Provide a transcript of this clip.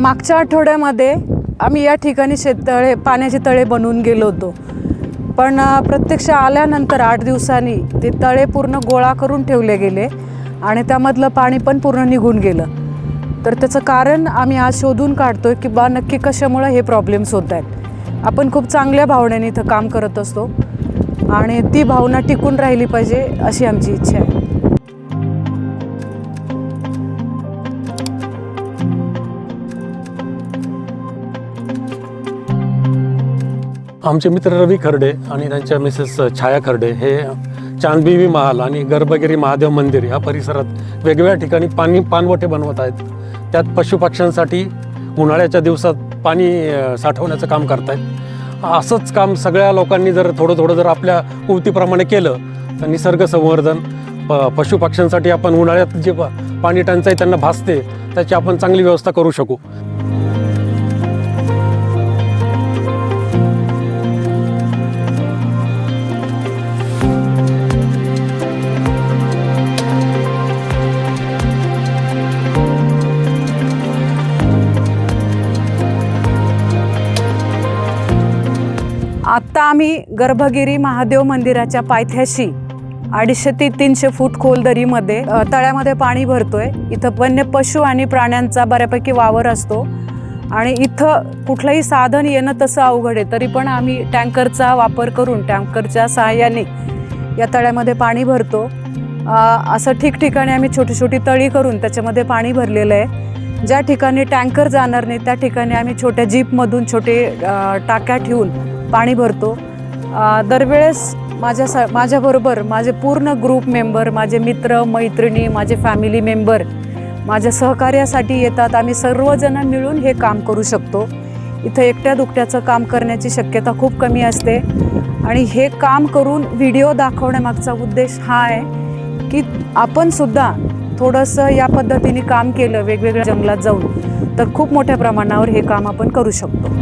मागच्या आठवड्यामध्ये आम्ही या ठिकाणी शेततळे पाण्याचे तळे बनवून गेलो होतो. पण प्रत्यक्ष आल्यानंतर आठ दिवसांनी ते तळे पूर्ण गोळा करून ठेवले गेले आणि त्यामधलं पाणी पण पूर्ण निघून गेलं. तर त्याचं कारण आम्ही आज शोधून काढतो आहे की बा नक्की कशामुळं हे प्रॉब्लेम्स होत आहेत. आपण खूप चांगल्या भावनेने इथं काम करत असतो आणि ती भावना टिकून राहिली पाहिजे अशी आमची इच्छा आहे. आमचे मित्र रवी खर्डे आणि त्यांच्या मिसेस छाया खर्डे हे चांदबिवी महाल आणि गर्भगिरी महादेव मंदिर या परिसरात वेगवेगळ्या ठिकाणी पाणी पानवटे बनवत आहेत. त्यात पशुपक्ष्यांसाठी उन्हाळ्याच्या दिवसात पाणी साठवण्याचं काम करतायत. असंच काम सगळ्या लोकांनी जर थोडं थोडं जर आपल्या उवतीप्रमाणे केलं तर निसर्ग संवर्धन प पशुपक्ष्यांसाठी आपण उन्हाळ्यात जे पाणी टंचाई त्यांना भासते त्याची आपण चांगली व्यवस्था करू शकू. आत्ता आम्ही गर्भगिरी महादेव मंदिराच्या पायथ्याशी अडीचशे ते तीनशे फूट खोल दरीमध्ये तळ्यामध्ये पाणी भरतोय. इथं वन्य पशु आणि प्राण्यांचा बऱ्यापैकी वावर असतो. आणि इथं कुठलंही साधन येणं तसं अवघड आहे. तरी पण आम्ही टँकरचा वापर करून टँकरच्या सहाय्याने या तळ्यामध्ये पाणी भरतो. असं ठिकठिकाणी आम्ही छोटी छोटी तळी करून त्याच्यामध्ये पाणी भरलेलं आहे. ज्या ठिकाणी टँकर जाणार नाही त्या ठिकाणी आम्ही छोट्या जीपमधून छोटे टाक्या ठेवून पाणी भरतो. दरवेळेस माझ्या स माझ्याबरोबर माझे पूर्ण ग्रुप मेंबर माझे मित्र मैत्रिणी माझे फॅमिली मेंबर माझ्या सहकार्यासाठी येतात. आम्ही सर्वजण मिळून हे काम करू शकतो. इथं एकट्या दुकट्याचं काम करण्याची शक्यता खूप कमी असते. आणि हे काम करून व्हिडिओ दाखवण्यामागचा उद्देश हा आहे की आपणसुद्धा थोडंसं या पद्धतीने काम केलं वेगवेगळ्या जंगलात जाऊन तर खूप मोठ्या प्रमाणावर हे काम आपण करू शकतो.